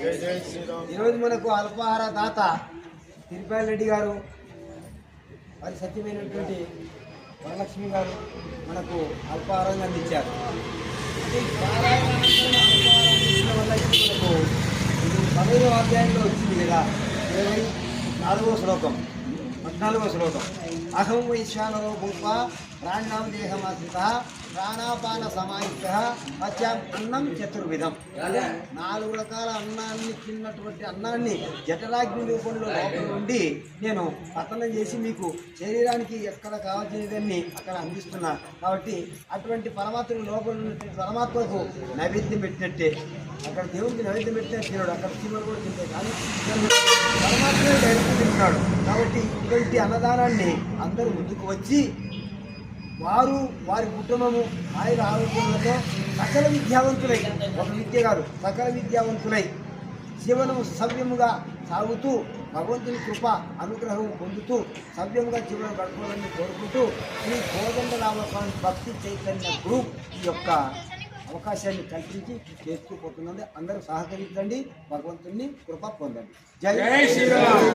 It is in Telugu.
ఈరోజు మనకు అల్పాహార దాత తిరుపాల రెడ్డి గారు వారి సత్యమైనటువంటి వరలక్ష్మి గారు మనకు అల్పాహారంగా అందించారు. అంటే అల్పాహారం మనకు పదహైదవ అధ్యాయంలో వచ్చింది కదా ఇరవై నాలుగో శ్లోకం. పద్నాలుగవ శ్లోకం. అహం వైశ్వానరో భూత్వ ప్రాణాం దేహమాశ్రిత ప్రాణాపాన సమాయుక్త అత్యాం అన్నం చతుర్విధం. అంటే నాలుగు రకాల అన్నాన్ని తిన్నటువంటి అన్నాన్ని జఠరాగ్ని రూపంలో లోపల నుండి నేను పతనం చేసి మీకు శరీరానికి ఎక్కడ కావాల్సినవన్నీ అక్కడ అందిస్తున్నా. కాబట్టి అటువంటి పరమాత్మ లోపల ఉన్నటువంటి పరమాత్మకు నైవేద్యం పెట్టినట్టే. అక్కడ దేవునికి నైవేద్యం పెట్టినట్టు అక్కడ చీమలు కూడా తింటే కానీ పరమాత్మే కాబట్టి ఇటువంటి అన్నదానాన్ని అందరూ ముందుకు వచ్చి వారు వారి కుటుంబము ఆయుర ఆరోగ్యములతో సకల విద్యావంతులై ఒక విద్య గారు సకల విద్యావంతులై జీవనము సవ్యముగా సాగుతూ భగవంతుని కృప అనుగ్రహం పొందుతూ సవ్యముగా జీవనం గడపాలని కోరుకుంటూ శ్రీ కోదండ రామస్వామి భక్తి చైతన్య గ్రూప్ ఈ యొక్క అవకాశాన్ని కల్పించి చేసుకుపోతున్నది అందరూ సహకరించండి భగవంతుని కృప పొందండి. జై శ్రీరామ్.